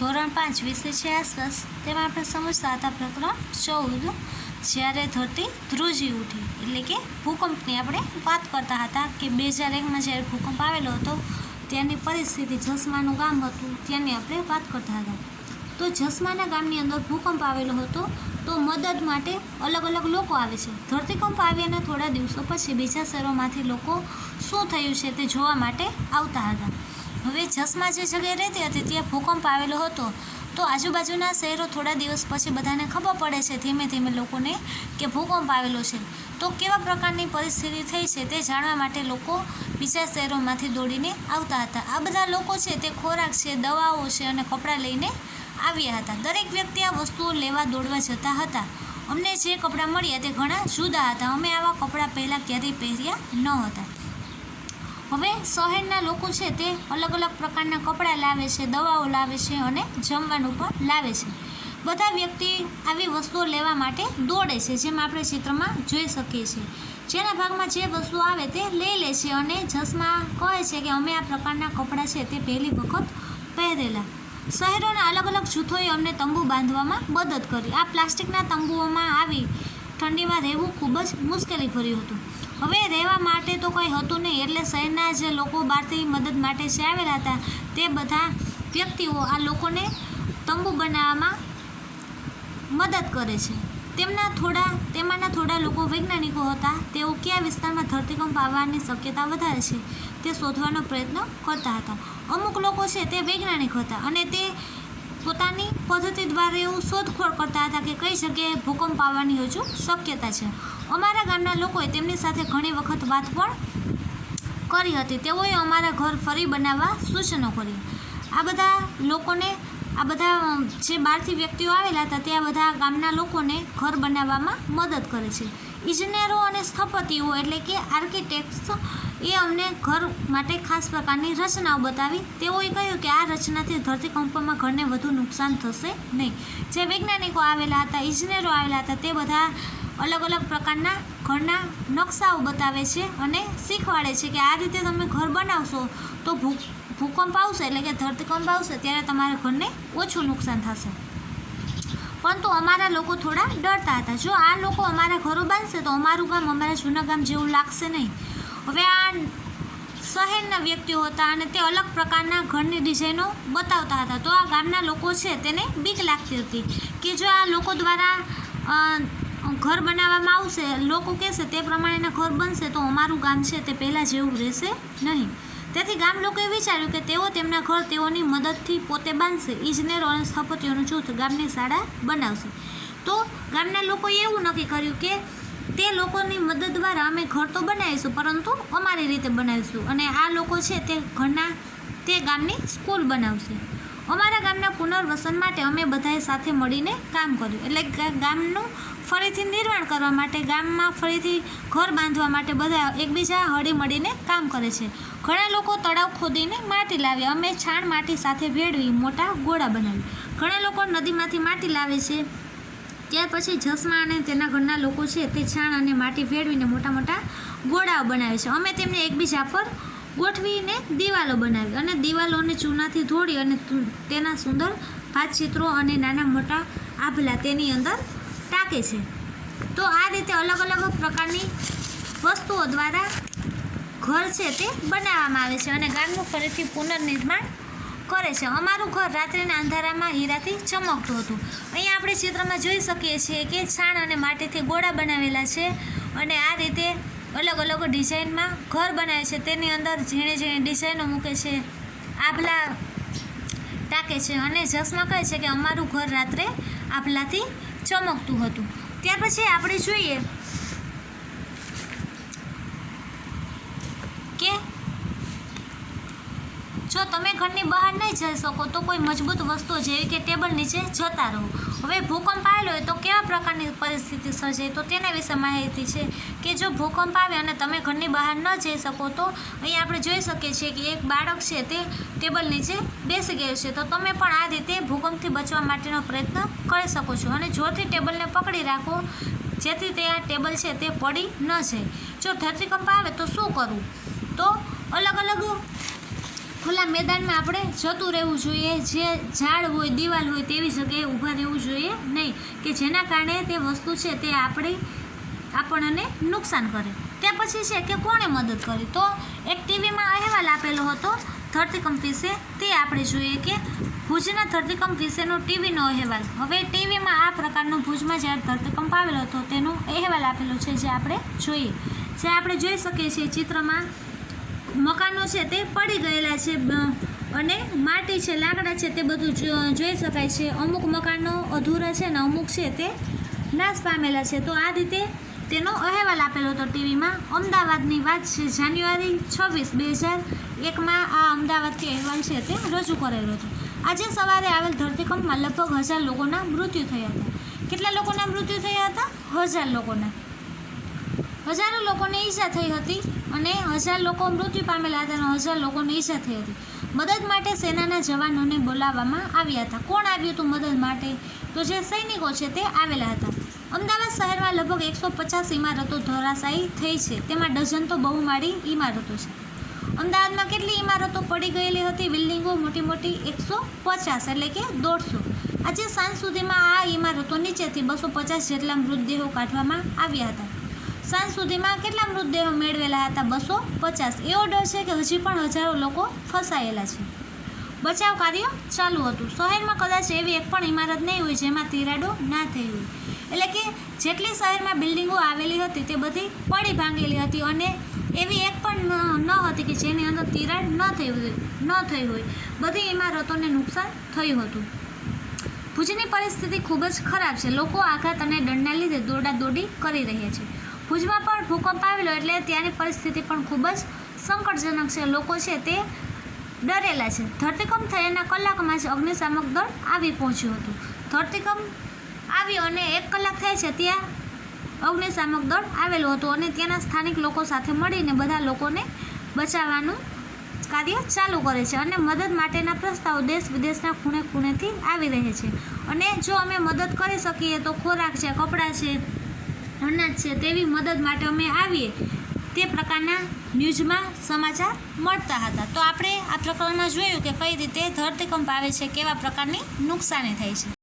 ધોરણ પાંચ વિષય છે આસપાસ. તેમાં આપણે સમજતા હતા પ્રકરણ ચૌદ. જ્યારે ધરતી ધ્રુજી ઉઠી, એટલે કે ભૂકંપની આપણે વાત કરતા હતા કે બે હજાર એકમાં જ્યારે ભૂકંપ આવેલો હતો, ત્યાંની પરિસ્થિતિ જસમાનું ગામ હતું, ત્યાંની આપણે વાત કરતા હતા. તો જસમાના ગામની અંદર ભૂકંપ આવેલો હતો, તો મદદ માટે અલગ અલગ લોકો આવે છે. ધરતીકંપ આવ્યાના થોડા દિવસો પછી બીજા શહેરોમાંથી લોકો શું થયું છે તે જોવા માટે આવતા હતા. હવે જસમાં જે જગ્યાએ રહેતી હતી ત્યાં ભૂકંપ આવેલો હતો. તો આજુબાજુના શહેરો થોડા દિવસ પછી બધાને ખબર પડે છે ધીમે ધીમે લોકોને કે ભૂકંપ આવેલો છે. તો કેવા પ્રકારની પરિસ્થિતિ થઈ છે તે જાણવા માટે લોકો બીજા શહેરોમાંથી દોડીને આવતા હતા. આ બધા લોકો છે તે ખોરાક છે, દવાઓ છે અને કપડાં લઈને આવ્યા હતા. દરેક વ્યક્તિ આ વસ્તુઓ લેવા દોડવા જતા હતા. અમને જે કપડાં મળ્યા તે ઘણા જુદા હતા. અમે આવા કપડાં પહેલાં ક્યારેય પહેર્યા ન હતા. હવે શહેરના લોકો છે તે અલગ અલગ પ્રકારના કપડાં લાવે છે, દવાઓ લાવે છે અને જમવાનું પણ લાવે છે. બધા વ્યક્તિ આવી વસ્તુઓ લેવા માટે દોડે છે, જેમ આપણે ચિત્રમાં જોઈ શકીએ છીએ. જેના ભાગમાં જે વસ્તુ આવે તે લઈ લે છે અને જસમાં કહે છે કે અમે આ પ્રકારના કપડાં છે તે પહેલી વખત પહેરેલા. શહેરોના અલગ અલગ જૂથોએ અમને તંબુ બાંધવામાં મદદ કરી. આ પ્લાસ્ટિકના તંબુઓમાં આવી ઠંડીમાં રહેવું ખૂબ જ મુશ્કેલી ભર્યું હતું. હવે રહેવા માટે તો કંઈ હતું નહીં. એટલે શહેરના જે લોકો બહારથી મદદ માટે જે આવેલા હતા, તે બધા વ્યક્તિઓ આ લોકોને તંબુ બનાવવામાં મદદ કરે છે. તેમના થોડા, તેમાંના થોડા લોકો વૈજ્ઞાનિકો હતા. તેઓ કયા વિસ્તારમાં ધરતીકંપ આવવાની શક્યતા વધારે છે તે શોધવાનો પ્રયત્ન કરતા હતા. અમુક લોકો છે તે વૈજ્ઞાનિક હતા અને તે પોતાની પદ્ધતિ દ્વારા એવું શોધખોળ કરતા હતા કે કઈ જગ્યાએ ભૂકંપ આવવાની હજુ શક્યતા છે. અમારા ગામના લોકોએ તેમની સાથે ઘણી વખત વાત પણ કરી હતી. તેઓએ અમારા ઘર ફરી બનાવવા સૂચનો કરી. આ બધા લોકોને, આ બધા જે બહારથી વ્યક્તિઓ આવેલા હતા, તે આ બધા ગામના લોકોને ઘર બનાવવામાં મદદ કરે છે. ઇજનેરો અને સ્થપતિઓ એટલે કે આર્કિટેક્ટ્સ, એ અમને ઘર માટે ખાસ પ્રકારની રચનાઓ બતાવી. તેઓએ કહ્યું કે આ રચનાથી ધરતીકંપમાં ઘરને વધુ નુકસાન થશે નહીં. જે વૈજ્ઞાનિકો આવેલા હતા, ઇજનેરો આવેલા હતા, તે બધા અલગ અલગ પ્રકારના ઘરના નકશાઓ બતાવે છે અને શીખવાડે છે કે આ રીતે તમે ઘર બનાવશો તો ભૂ, ભૂકંપ આવશે એટલે કે ધરતીકંપ આવશે, ત્યારે તમારા ઘરને ઓછું નુકસાન થશે. પરંતુ અમારા લોકો થોડા ડરતા હતા. જો આ લોકો અમારા ઘરો બાંધશે તો અમારું ગામ અમારા જૂના ગામ જેવું લાગશે નહીં. હવે આ શહેરના વ્યક્તિઓ હતા અને તે અલગ પ્રકારના ઘરની ડિઝાઇનો બતાવતા હતા. તો આ ગામના લોકો છે તેને બીક લાગતી હતી કે જો આ લોકો દ્વારા ઘર બનાવવામાં આવશે, લોકો કહેશે તે પ્રમાણેના ઘર બનશે તો અમારું ગામ છે તે પહેલાં જેવું રહેશે નહીં. તેથી ગામ લોકોએ વિચાર્યું કે તેઓ તેમના ઘર તેઓની મદદથી પોતે બાંધશે. ઇજનેરો અને સ્થપતિઓનું જૂથ ગામની શાળા બનાવશે. તો ગામના લોકોએ એવું નક્કી કર્યું કે તે લોકોની મદદ દ્વારા અમે ઘર તો બનાવીશું, પરંતુ અમારી રીતે બનાવીશું. અને આ લોકો છે તે ઘરના તે ગામની સ્કૂલ બનાવશે. અમારા ગામના પુનર્વસન માટે અમે બધાએ સાથે મળીને કામ કર્યું. એટલે ગામનું ફરીથી નિર્માણ કરવા માટે, ગામમાં ફરીથી ઘર બાંધવા માટે બધા એકબીજા હળી મળીને કામ કરે છે. ઘણા લોકો તળાવ ખોદીને માટી લાવે. અમે છાણ માટી સાથે ભેળવી, મોટા ગોળા બનાવી. ઘણા લોકો નદીમાંથી માટી લાવે છે. ત્યાર પછી જસમા અને તેના ઘરના લોકો છે તે છાણ અને માટી ભેળવીને મોટા મોટા ગોળાઓ બનાવે છે. અમે તેમને એકબીજા પર ગોઠવીને દિવાલો બનાવી અને દિવાલોને ચૂનાથી ધોળી અને તેના સુંદર ભાતચિત્રો અને નાના મોટા આભલા તેની અંદર ટાંકે છે. તો આ રીતે અલગ અલગ પ્રકારની વસ્તુઓ દ્વારા ઘર છે તે બનાવવામાં આવે છે અને ગામનું ફરીથી પુનર્નિર્માણ કરે છે. અમારું ઘર રાત્રિના અંધારામાં હીરાથી ચમકતું હતું. અહીંયા આપણે ચિત્રમાં જોઈ શકીએ છીએ કે છાણ અને માટીથી ગોળા બનાવેલા છે અને આ રીતે અલગ અલગ ડિઝાઇનમાં ઘર બનાવે છે. તેની અંદર ઝીણી ઝીણી ડિઝાઇનો મૂકે છે, આભલા ટાંકે છે અને જસમાં કહે છે કે અમારું ઘર રાત્રે આભલાથી ચમકતું હતું. ત્યાર પછી આપણે જોઈએ કે જો તમે ઘરની બહાર નહીં જઈ શકો તો કોઈ મજબૂત વસ્તુ જેવી કે ટેબલ નીચે જતા રહો. હવે ભૂકંપ આવેલો હોય તો કેવા પ્રકારની પરિસ્થિતિ સર્જાય તો તેના વિશે માહિતી છે કે જો ભૂકંપ આવે અને તમે ઘરની બહાર ન જઈ શકો તો અહીં આપણે જોઈ શકીએ છીએ કે એક બાળક છે તે ટેબલ નીચે બેસી ગયો છે. તો તમે પણ આ રીતે ભૂકંપથી બચવા માટેનો પ્રયત્ન કરી શકો છો અને જોરથી ટેબલને પકડી રાખો જેથી તે આ ટેબલ છે તે પડી ન જાય. જો ધરતીકંપ આવે તો શું કરવું તો અલગ અલગ ખુલ્લા મેદાનમાં આપણે જતું રહેવું જોઈએ, જે ઝાડ હોય, દિવાલ હોય તેવી જગ્યાએ ઊભા રહેવું જોઈએ નહીં કે જેના કારણે તે વસ્તુ છે તે આપણી, આપણને નુકસાન કરે. તે પછી છે કે કોણે મદદ કરી? તો એક ટીવીમાં અહેવાલ આપેલો હતો, ધરતીકંપ વિશે તે આપણે જોઈએ કે ભુજના ધરતીકંપ વિશેનો ટીવીનો અહેવાલ. હવે ટીવીમાં આ પ્રકારનો ભુજમાં જ્યારે ધરતીકંપ આવેલો હતો, તેનો અહેવાલ આપેલો છે જે આપણે જોઈએ. જે આપણે જોઈ શકીએ છીએ ચિત્રમાં મકાનો છે તે પડી ગયેલા છે અને માટી છે, લાકડા છે, તે બધું જોઈ શકાય છે. અમુક મકાનો અધૂરા છે ને અમુક છે તે નાશ પામેલા છે. તો આ રીતે તેનો અહેવાલ આપેલો હતો ટીવીમાં. અમદાવાદની વાત છે, જાન્યુઆરી છવ્વીસ બે હજાર એકમાં આ અમદાવાદથી અહેવાલ છે તે રજૂ કરેલો હતો. આજે સવારે આવેલ ધરતીકંપમાં લગભગ હજાર લોકોના મૃત્યુ થયા હતા. કેટલા લોકોના મૃત્યુ થયા હતા? હજાર લોકોના. હજારો લોકોને ઈજા થઈ હતી અને હજાર લોકો મૃત્યુ પામેલા હતા અને હજાર લોકોને ઈજા થઈ હતી. મદદ માટે સેનાના જવાનોને બોલાવવામાં આવ્યા હતા. કોણ આવ્યું હતું મદદ માટે? તો જે સૈનિકો છે તે આવેલા હતા. અમદાવાદ શહેરમાં લગભગ એકસો પચાસ ઇમારતો ધરાશાયી થઈ છે. તેમાં ડઝન તો બહુમાળી ઇમારતો છે. અમદાવાદમાં કેટલી ઇમારતો પડી ગયેલી હતી? બિલ્ડિંગો મોટી મોટી એકસો પચાસ એટલે કે દોઢસો. આજે સાંજ સુધીમાં આ ઇમારતો નીચેથી બસો પચાસ જેટલા મૃતદેહો કાઢવામાં આવ્યા હતા. સાંજ સુધીમાં કેટલા મૃતદેહો મેળવેલા હતા? બસો પચાસ. એવો ડર છે કે હજી પણ હજારો લોકો ફસાયેલા છે. બચાવ કાર્ય ચાલુ હતું. શહેરમાં કદાચ એવી એક પણ ઇમારત નહીં હોય જેમાં તિરાડો ના થઈ હોય. એટલે કે જેટલી શહેરમાં બિલ્ડિંગો આવેલી હતી તે બધી પડી ભાંગેલી હતી અને એવી એક પણ ન હતી કે જેની અંદર તિરાડ ન થઈ હોય, ન થઈ હોય. બધી ઇમારતોને નુકસાન થયું હતું. ભુજની પરિસ્થિતિ ખૂબ જ ખરાબ છે. લોકો આઘાત અને દંડના લીધે દોડાદોડી કરી રહ્યા છે. ભુજમાં પણ ભૂકંપ આવેલો એટલે ત્યાંની પરિસ્થિતિ પણ ખૂબ જ સંકટજનક છે. લોકો છે તે ડરેલા છે. ધરતીકંપ થયાના કલાકમાં જ અગ્નિશામક દળ આવી પહોંચ્યું હતું. ધરતીકંપ આવી અને એક કલાક થાય છે ત્યાં અગ્નિશામક દળ આવેલું હતું અને ત્યાંના સ્થાનિક લોકો સાથે મળીને બધા લોકોને બચાવવાનું કાર્ય ચાલુ કરે છે અને મદદ માટેના પ્રસ્તાવો દેશ વિદેશના ખૂણે ખૂણેથી આવી રહે છે. અને જો અમે મદદ કરી શકીએ તો ખોરાક છે, કપડાં છે અનાજ છે, તેવી મદદ માટે અમે આવીએ. તે પ્રકારના ન્યૂઝમાં સમાચાર મળતા હતા. તો આપણે આ પ્રકરણમાં જોયું કે કઈ રીતે ધરતીકંપ આવે છે, કેવા પ્રકારની નુકસાની થાય છે.